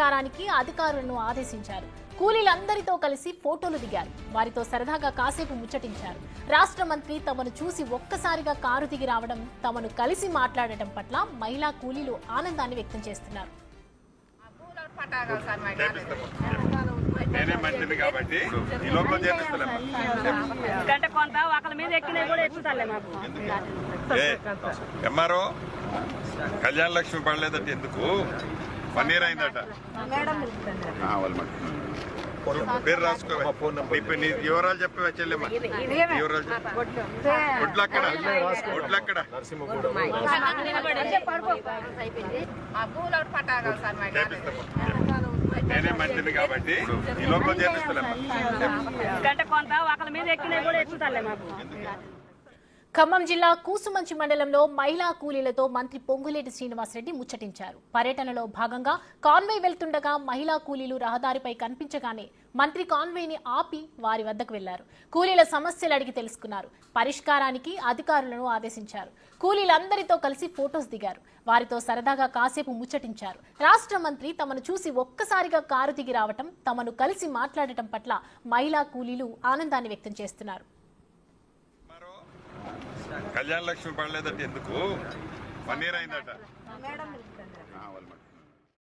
పరిష్కారానికి అధికారులను ఆదేశించారు. కూలీలందరితో కలిసి ఫోటోలు దిగారు. వారితో సరదాగా కాసేపు ముచ్చటించారు. రాష్ట్ర మంత్రి తమను చూసి ఒక్కసారిగా కారు దిగి రావడం తమను కలిసి మాట్లాడటం పట్ల మహిళా కూలీలు ఆనందాన్ని వ్యక్తం చేస్తున్నారు. నేనే మంచిది కాబట్టి ఈ లోపల చేపిస్తలేమ్మా గంట కొంత ఒకళ్ళ మీద ఎక్కినా కూడా ఎక్కుతాలే మాకు ఎంఆర్ఓ కళ్యాణ లక్ష్మి పడలేదంటే ఎందుకు? ఇయర్ అయిందట. పేరు రాసుకో నీ పే- నీ వివరాలు చెప్పి. వచ్చేళ్ళమ్మా వివరాలు. ఒడ్లు అక్కడ ఒడ్లు అక్కడ. నేనే మంచిది కాబట్టి ఈ లోపల చేపిస్తలేమ్మా గంట కొంత ఒకళ్ళ మీద ఎక్కినా కూడా ఎక్కుతాలే మాకు. ఖమ్మం జిల్లా కూసుమంచి మండలంలో మహిళా కూలీలతో మంత్రి పొంగులేటి శ్రీనివాసరెడ్డి ముచ్చటించారు. పర్యటనలో భాగంగా కాన్వే వెళ్తుండగా మహిళా కూలీలు రహదారిపై కనిపించగానే మంత్రి కాన్వేని ఆపి వారి వద్దకు వెళ్ళారు. కూలీల సమస్యలు అడిగి తెలుసుకున్నారు. పరిష్కారానికి అధికారులను ఆదేశించారు. కూలీలందరితో కలిసి ఫోటోస్ దిగారు. వారితో సరదాగా కాసేపు ముచ్చటించారు. రాష్ట్ర మంత్రి తమను చూసి ఒక్కసారిగా కారు దిగి రావటం తమను కలిసి మాట్లాడటం పట్ల మహిళా కూలీలు ఆనందాన్ని వ్యక్తం చేస్తున్నారు. కళ్యాణ లక్ష్మి పడలేదట ఎందుకు వన్ ఇయర్ అయిందట.